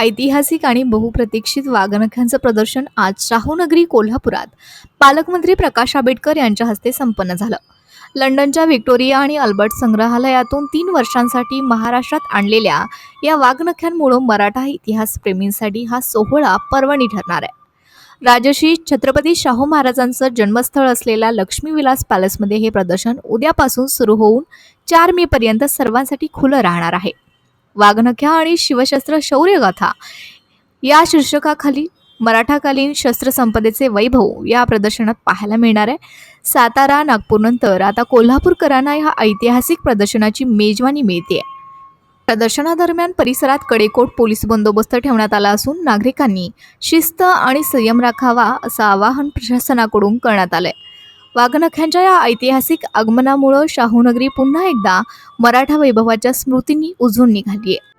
ऐतिहासिक आणि बहुप्रतीक्षित वाघनख्यांचं प्रदर्शन आज शाहूनगरी कोल्हापुरात. पालकमंत्री प्रकाश आंबेडकर यांच्या हस्ते संपन्न झालं. लंडनच्या व्हिक्टोरिया आणि अल्बर्ट संग्रहालयातून तीन वर्षांसाठी महाराष्ट्रात आणलेल्या या वाघनख्यांमुळं मराठा इतिहासप्रेमींसाठी हा सोहळा पर्वणी ठरणार आहे. राजश्री छत्रपती शाहू महाराजांचं जन्मस्थळ असलेल्या लक्ष्मीविलास पॅलेसमध्ये हे प्रदर्शन उद्यापासून सुरू होऊन चार मे पर्यंत सर्वांसाठी खुलं राहणार आहे. वाघनख्या आणि शिवशस्त्र शौर्यगाथा. या शीर्षकाखाली मराठाकालीन शस्त्रसंपदेचे वैभव या प्रदर्शनात पाहायला मिळणार आहे. सातारा नागपूरनंतर आता कोल्हापूरकरांना ह्या ऐतिहासिक प्रदर्शनाची मेजवानी मिळते. प्रदर्शनादरम्यान परिसरात कडेकोट पोलीस बंदोबस्त ठेवण्यात आला असून नागरिकांनी शिस्त आणि संयम राखावा असं आवाहन प्रशासनाकडून करण्यात आहे वाघनख्यांच्या या ऐतिहासिक आगमनामुळं शाहूनगरी पुन्हा एकदा मराठा वैभवाच्या स्मृतींनी उजून निघाली आहे